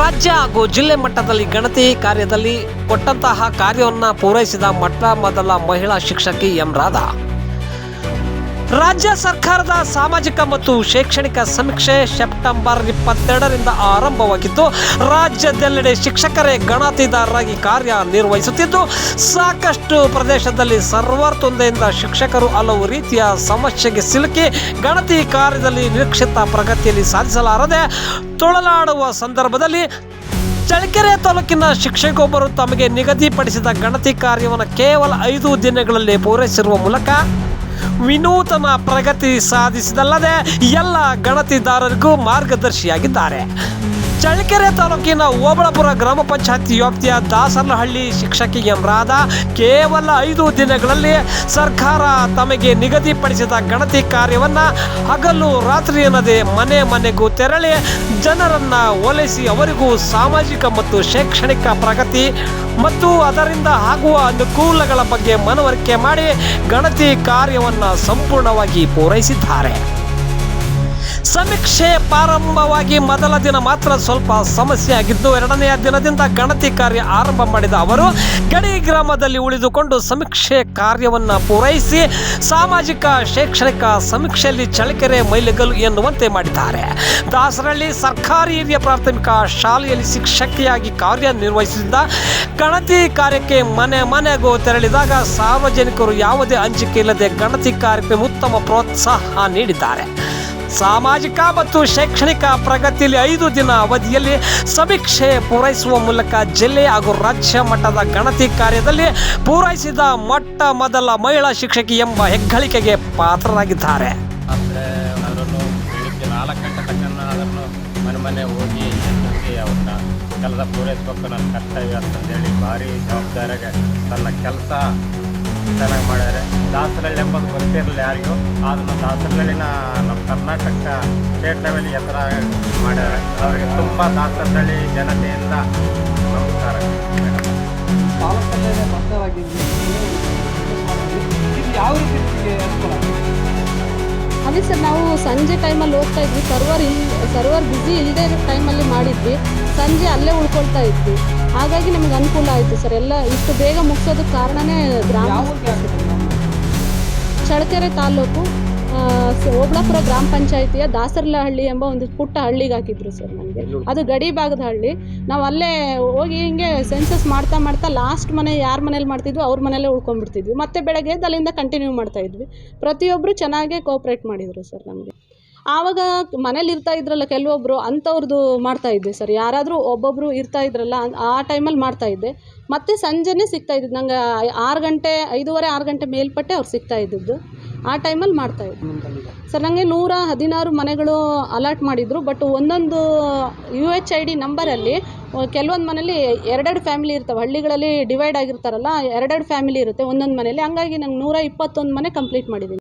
ರಾಜ್ಯ ಹಾಗೂ ಜಿಲ್ಲೆ ಮಟ್ಟದಲ್ಲಿ ಗಣತಿ ಕಾರ್ಯದಲ್ಲಿ ಕೊಟ್ಟಂತಹ ಕಾರ್ಯವನ್ನು ಪೂರೈಸಿದ ಮೊಟ್ಟ ಮೊದಲ ಮಹಿಳಾ ಶಿಕ್ಷಕಿ ಎಂ ರಾಧಾ. ರಾಜ್ಯ ಸರ್ಕಾರದ ಸಾಮಾಜಿಕ ಮತ್ತು ಶೈಕ್ಷಣಿಕ ಸಮೀಕ್ಷೆ ಸೆಪ್ಟೆಂಬರ್ ಇಪ್ಪತ್ತೆರಡರಿಂದ ಆರಂಭವಾಗಿದ್ದು, ರಾಜ್ಯದೆಲ್ಲೆಡೆ ಶಿಕ್ಷಕರೇ ಗಣತಿದಾರರಾಗಿ ಕಾರ್ಯನಿರ್ವಹಿಸುತ್ತಿದ್ದು, ಸಾಕಷ್ಟು ಪ್ರದೇಶದಲ್ಲಿ ಸರ್ವರ್ ತೊಂದರೆಯಿಂದ ಶಿಕ್ಷಕರು ಹಲವು ರೀತಿಯ ಸಮಸ್ಯೆಗೆ ಸಿಲುಕಿ ಗಣತಿ ಕಾರ್ಯದಲ್ಲಿ ನಿರೀಕ್ಷಿತ ಪ್ರಗತಿಯಲ್ಲಿ ಸಾಧಿಸಲಾರದೆ, ತೊಳಲಾಡುವ ಸಂದರ್ಭದಲ್ಲಿ ಚಳ್ಳಕೆರೆ ತಾಲೂಕಿನ ಶಿಕ್ಷಕೊಬ್ಬರು ತಮಗೆ ನಿಗದಿಪಡಿಸಿದ ಗಣತಿ ಕಾರ್ಯವನ್ನು ಕೇವಲ ಐದು ದಿನಗಳಲ್ಲಿ ಪೂರೈಸಿರುವ ಮೂಲಕ ವಿನೂತನ ಪ್ರಗತಿ ಸಾಧಿಸಿದಲ್ಲದೆ ಎಲ್ಲ ಗಣತಿದಾರರಿಗೂ ಮಾರ್ಗದರ್ಶಿಯಾಗಿದ್ದಾರೆ. ಚಳ್ಳಕೆರೆ ತಾಲೂಕಿನ ಓಬಳಪುರ ಗ್ರಾಮ ಪಂಚಾಯತಿ ವ್ಯಾಪ್ತಿಯ ದಾಸನಹಳ್ಳಿ ಶಿಕ್ಷಕಿಗೆ ಮರಾದ ಕೇವಲ ಐದು ದಿನಗಳಲ್ಲಿ ಸರ್ಕಾರ ತಮಗೆ ನಿಗದಿಪಡಿಸಿದ ಗಣತಿ ಕಾರ್ಯವನ್ನು ಹಗಲು ರಾತ್ರಿ ಎನ್ನದೆ ಮನೆ ಮನೆಗೂ ತೆರಳಿ ಜನರನ್ನ ಓಲೈಸಿ ಅವರಿಗೂ ಸಾಮಾಜಿಕ ಮತ್ತು ಶೈಕ್ಷಣಿಕ ಪ್ರಗತಿ ಮತ್ತು ಅದರಿಂದ ಆಗುವ ಅನುಕೂಲಗಳ ಬಗ್ಗೆ ಮನವರಿಕೆ ಮಾಡಿ ಗಣತಿ ಕಾರ್ಯವನ್ನು ಸಂಪೂರ್ಣವಾಗಿ ಪೂರೈಸಿದ್ದಾರೆ. ಸಮೀಕ್ಷೆ ಪ್ರಾರಂಭವಾಗಿ ಮೊದಲ ದಿನ ಮಾತ್ರ ಸ್ವಲ್ಪ ಸಮಸ್ಯೆ ಆಗಿದ್ದು ಎರಡನೆಯ ದಿನದಿಂದ ಗಣತಿ ಕಾರ್ಯ ಆರಂಭ ಮಾಡಿದ ಅವರು ಗಡಿ ಗ್ರಾಮದಲ್ಲಿ ಉಳಿದುಕೊಂಡು ಸಮೀಕ್ಷೆ ಕಾರ್ಯವನ್ನು ಪೂರೈಸಿ ಸಾಮಾಜಿಕ, ಶೈಕ್ಷಣಿಕ ಸಮೀಕ್ಷೆಯಲ್ಲಿ ಚಳಕೆರೆ ಮೈಲಿಗಲ್ಲು ಎನ್ನುವಂತೆ ಮಾಡಿದ್ದಾರೆ. ದಾಸರಳ್ಳಿ ಸರ್ಕಾರಿ ಹಿರಿಯ ಪ್ರಾಥಮಿಕ ಶಾಲೆಯಲ್ಲಿ ಶಿಕ್ಷಕಿಯಾಗಿ ಕಾರ್ಯನಿರ್ವಹಿಸಿದ್ದ ಗಣತಿ ಕಾರ್ಯಕ್ಕೆ ಮನೆ ಮನೆಗೂ ತೆರಳಿದಾಗ ಸಾರ್ವಜನಿಕರು ಯಾವುದೇ ಹಂಚಿಕೆ ಇಲ್ಲದೆ ಗಣತಿ ಕಾರ್ಯಕ್ಕೆ ಉತ್ತಮ ಪ್ರೋತ್ಸಾಹ ನೀಡಿದ್ದಾರೆ. ಸಾಮಾಜಿಕ ಮತ್ತು ಶೈಕ್ಷಣಿಕ ಪ್ರಗತಿಯಲ್ಲಿ ಐದು ದಿನ ಅವಧಿಯಲ್ಲಿ ಸಮೀಕ್ಷೆ ಪೂರೈಸುವ ಮೂಲಕ ಜಿಲ್ಲೆ ಹಾಗೂ ರಾಜ್ಯ ಮಟ್ಟದ ಗಣತಿ ಕಾರ್ಯದಲ್ಲಿ ಪೂರೈಸಿದ ಮೊಟ್ಟ ಮೊದಲ ಮಹಿಳಾ ಶಿಕ್ಷಕಿ ಎಂಬ ಹೆಗ್ಗಳಿಕೆಗೆ ಪಾತ್ರರಾಗಿದ್ದಾರೆ. ಅದನ್ನು ಮನೆ ಮನೆ ಹೋಗಿ ಕೆಲಸ ಪೂರೈಸ್ಬೇಕು ನನ್ನ ಕರ್ತವ್ಯ ಅಂತಂದೇಳಿ ಭಾರಿ ಜವಾಬ್ದಾರಿಗೆ ತನ್ನ ಕೆಲಸ ಚೆನ್ನಾಗಿ ಮಾಡ್ಯಾರೆ. ದಾಸರಳ್ಳಿ ಎಂಬುದು ಗೊತ್ತಿರಲಿಲ್ಲ ಯಾರಿಗೂ ಆದ್ರೂ ದಾಸರಳ್ಳಿನ ನಮ್ಮ ಕರ್ನಾಟಕ ಸ್ಟೇಟ್ ಲೆವೆಲ್ ಎತ್ತರ ಮಾಡ್ಯಾರೆ. ಅವರಿಗೆ ತುಂಬ ದಾಸರಳ್ಳಿ ಜನತೆಯಿಂದ ನಮಸ್ಕಾರ. ಯಾವ? ಅದೇ ಸರ್ ನಾವು ಸಂಜೆ ಟೈಮಲ್ಲಿ ಹೋಗ್ತಾ ಇದ್ವಿ. ಸರ್ವರ್ ಇಲ್ ಸರ್ವರ್ ಬ್ಯುಸಿ ಇಲ್ಲದೆ ಇರೋ ಟೈಮಲ್ಲಿ ಮಾಡಿದ್ವಿ. ಸಂಜೆ ಅಲ್ಲೇ ಉಳ್ಕೊಳ್ತಾ ಇದ್ವಿ. ಹಾಗಾಗಿ ನಮಗೆ ಅನುಕೂಲ ಆಯಿತು ಸರ್. ಎಲ್ಲ ಇಷ್ಟು ಬೇಗ ಮುಗಿಸೋದಕ್ಕೆ ಕಾರಣನೇ ಗ್ರಾಮ ಚಳಕೆರೆ ಚಳ್ಳಕೆರೆ ತಾಲೂಕು ಓಬಳಾಪುರ ಗ್ರಾಮ ಪಂಚಾಯಿತಿಯ ದಾಸರಲಹಳ್ಳಿ ಎಂಬ ಒಂದು ಪುಟ್ಟ ಹಳ್ಳಿಗೆ ಹಾಕಿದ್ರು ಸರ್ ನಮಗೆ. ಅದು ಗಡಿ ಭಾಗದ ಹಳ್ಳಿ. ನಾವು ಅಲ್ಲೇ ಹೋಗಿ ಹಿಂಗೆ ಸೆನ್ಸಸ್ ಮಾಡ್ತಾ ಮಾಡ್ತಾ ಲಾಸ್ಟ್ ಮನೆ ಯಾರ ಮನೇಲಿ ಮಾಡ್ತಿದ್ವಿ ಅವ್ರ ಮನೇಲೇ ಉಳ್ಕೊಂಡ್ಬಿಡ್ತಿದ್ವಿ. ಮತ್ತೆ ಬೆಳಗ್ಗೆ ಎದ್ದು ಅಲ್ಲಿಂದ ಕಂಟಿನ್ಯೂ ಮಾಡ್ತಾ ಇದ್ವಿ. ಪ್ರತಿಯೊಬ್ಬರು ಚೆನ್ನಾಗೇ ಕೋಪ್ರೇಟ್ ಮಾಡಿದರು ಸರ್ ನಮಗೆ. ಆವಾಗ ಮನೇಲಿ ಇರ್ತಾ ಇದ್ರಲ್ಲ ಕೆಲವೊಬ್ಬರು ಅಂಥವ್ರದ್ದು ಮಾಡ್ತಾ ಇದ್ದೆ ಸರ್. ಯಾರಾದರೂ ಒಬ್ಬೊಬ್ಬರು ಇರ್ತಾ ಇದ್ರಲ್ಲ ಆ ಟೈಮಲ್ಲಿ ಮಾಡ್ತಾ ಇದ್ದೆ. ಮತ್ತೆ ಸಂಜೆನೇ ಸಿಗ್ತಾ ಇದ್ದಿದ್ದು. ನಂಗೆ ಆರು ಗಂಟೆ, ಐದೂವರೆ, ಆರು ಗಂಟೆ ಮೇಲ್ಪಟ್ಟೆ ಅವ್ರು ಸಿಗ್ತಾ ಇದ್ದಿದ್ದು. ಆ ಟೈಮಲ್ಲಿ ಮಾಡ್ತಾ ಇದ್ದೆ. ಸರ್ ನನಗೆ ನೂರ ಹದಿನಾರು ಮನೆಗಳು ಅಲರ್ಟ್ ಮಾಡಿದರು. ಬಟ್ ಒಂದೊಂದು ಯು ಎಚ್ ಐ ಡಿ ನಂಬರಲ್ಲಿ ಕೆಲವೊಂದು ಮನೇಲಿ ಎರಡೆರಡು ಫ್ಯಾಮಿಲಿ ಇರ್ತವೆ. ಹಳ್ಳಿಗಳಲ್ಲಿ ಡಿವೈಡ್ ಆಗಿರ್ತಾರಲ್ಲ, ಎರಡೆರಡು ಫ್ಯಾಮಿಲಿ ಇರುತ್ತೆ ಒಂದೊಂದು ಮನೇಲಿ ಹಂಗಾಗಿ ನಂಗೆ ನೂರ ಇಪ್ಪತ್ತೊಂದು ಮನೆ ಕಂಪ್ಲೀಟ್ ಮಾಡಿದ್ದೀನಿ.